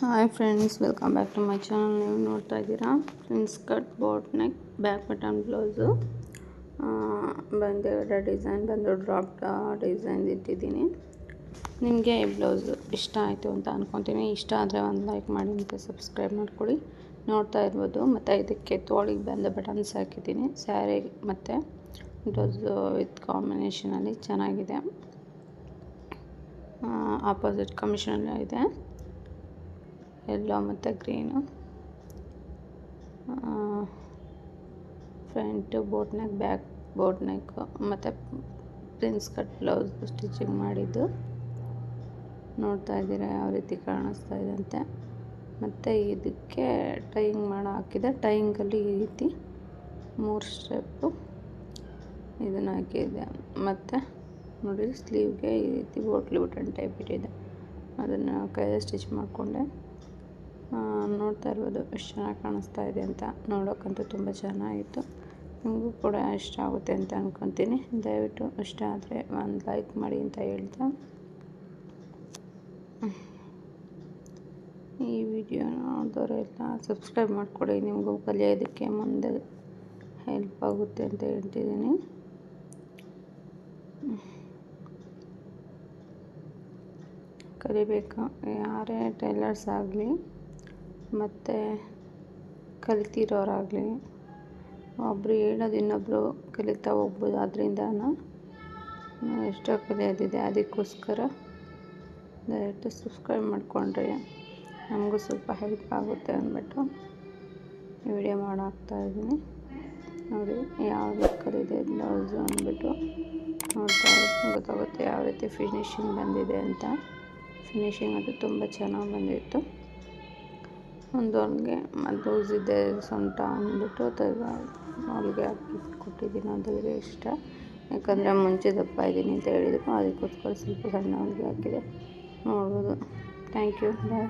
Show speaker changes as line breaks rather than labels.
Hi friends welcome back to my channel ನೀವು ನೋಡ್ತಾ ಇದ್ದೀರಾ? Friends cut boat neck back button blouse ಬಂದು design ಬಂದು ಡ್ರಾಪ್ ಡಿಸೈನ್ ಇಟ್ಟಿದ್ದೀನಿ. ನಿಮಗೆ ಈ ಬ್ಲೌಸು ಇಷ್ಟ ಆಯಿತು ಅಂತ ಅಂದ್ಕೊತೀನಿ ಇಷ್ಟ ಆದರೆ ಒಂದು ಲೈಕ್ ಮಾಡಿ ಮತ್ತು ಸಬ್ಸ್ಕ್ರೈಬ್ ಮಾಡ್ಕೊಳ್ಳಿ ನೋಡ್ತಾ ಇರ್ಬೋದು. ಮತ್ತು ಇದಕ್ಕೆ ತೋಳಿಗೆ ಬಂದ ಬಟನ್ಸ್ ಹಾಕಿದ್ದೀನಿ. ಸ್ಯಾರಿ ಮತ್ತು ಬ್ಲೌಸು ವಿತ್ ಕಾಂಬಿನೇಷನಲ್ಲಿ ಚೆನ್ನಾಗಿದೆ. ಆಪೋಸಿಟ್ ಕಮಿಷನ್ ಇದೆ. ಎಲ್ಲೋ ಮತ್ತು green. Front boat back boat neck, ಮತ್ತು ಪ್ರಿನ್ಸ್ ಕಟ್ ಬ್ಲೌಸ್ ಸ್ಟಿಚಿಂಗ್ ಮಾಡಿದ್ದು. ನೋಡ್ತಾ ಇದ್ದೀರಾ, ಯಾವ ರೀತಿ ಕಾಣಿಸ್ತಾ ಇದೆ ಅಂತೆ. ಮತ್ತು ಇದಕ್ಕೆ ಟೈಯಿಂಗ್ ಮಾಡೋ, ಹಾಕಿದೆ. ಟೈಯಿಂಗಲ್ಲಿ ಈ ರೀತಿ ಮೂರು ಸ್ಟೆಪ್ಪು ಇದನ್ನು ಹಾಕಿದೆ. ಮತ್ತು ನೋಡಿ, ಸ್ಲೀವ್ಗೆ ಈ ರೀತಿ ಬೋಟ್ಲಿ ಬಟನ್ ಟೈಪ್ ಇಟ್ಟಿದೆ. ಅದನ್ನು ಕೈಯಲ್ಲಿ ಸ್ಟಿಚ್ ಮಾಡಿಕೊಂಡೆ. ನೋಡ್ತಾ ಇರ್ಬೋದು, ಎಷ್ಟು ಚೆನ್ನಾಗಿ ಕಾಣಿಸ್ತಾ ಇದೆ ಅಂತ. ನೋಡೋಕ್ಕಂತೂ ತುಂಬ ಚೆನ್ನಾಗಿತ್ತು. ನಿಮಗೂ ಕೂಡ ಇಷ್ಟ ಆಗುತ್ತೆ ಅಂತ ಅಂದ್ಕೊತೀನಿ ದಯವಿಟ್ಟು ಇಷ್ಟ ಆದರೆ ಒಂದು ಲೈಕ್ ಮಾಡಿ ಅಂತ ಹೇಳ್ತಾ. ಈ ವಿಡಿಯೋ ನೋಡಿದವರೆಲ್ಲ ಸಬ್ಸ್ಕ್ರೈಬ್ ಮಾಡಿಕೊಡಿ. ನಿಮಗೂ ಕಲಿಯೋದಕ್ಕೆ ಮುಂದೆ ಹೆಲ್ಪ್ ಆಗುತ್ತೆ ಅಂತ ಹೇಳ್ತಿದ್ದೀನಿ. ಕಲಿಬೇಕು? ಯಾರೇ ಟೈಲರ್ಸ್ ಆಗಲಿ. ಮತ್ತು ಕಲಿತಿರೋರಾಗಲಿ. ಒಬ್ಬರು ಹೇಳೋದು ಇನ್ನೊಬ್ಬರು ಕಲಿತಾ ಹೋಗ್ಬೋದು. ಅದರಿಂದ ಎಷ್ಟೋ ಕಲಿಯೋದಿದೆ ಅದಕ್ಕೋಸ್ಕರ ದಯವಿಟ್ಟು ಸಬ್ಸ್ಕ್ರೈಬ್ ಮಾಡಿಕೊಂಡ್ರೆ ನಮಗೂ ಸ್ವಲ್ಪ ಹೆಲ್ಪ್ ಆಗುತ್ತೆ ಅಂದ್ಬಿಟ್ಟು ವಿಡಿಯೋ ಮಾಡಾಕ್ತಾ ಇದ್ದೀನಿ. ನೋಡಿ ಯಾವ ಕಲಿದೆ ಬ್ಲೌಸು ಅಂದ್ಬಿಟ್ಟು ನೋಡ್ತಾ ಗೊತ್ತಾಗುತ್ತೆ ಯಾವ ರೀತಿ ಫಿನಿಶಿಂಗ್ ಬಂದಿದೆ ಅಂತ. ಫಿನಿಶಿಂಗ್ ಅದು ತುಂಬ ಚೆನ್ನಾಗಿ ಬಂದಿತ್ತು. ಒಂದು ಹೊಲಿಗೆ ಲೂಸ್ ಇದೆ ಸೊಂಟ ಅಂದ್ಬಿಟ್ಟು ತೆಗೆ ಅವ್ನಿಗೆ ಹಾಕಿ ಕೊಟ್ಟಿದ್ದೀನಿ ಅದರಿಗೆ ಇಷ್ಟ. ಯಾಕಂದರೆ ಮುಂಚೆ ದಪ್ಪ ಇದ್ದೀನಿ ಅಂತ ಹೇಳಿದರು, ಅದಕ್ಕೋಸ್ಕರ ಸ್ವಲ್ಪ ಸಣ್ಣ ಹೊಲಿಗೆ ಹಾಕಿದೆ. ನೋಡ್ಬೋದು. Thank you bye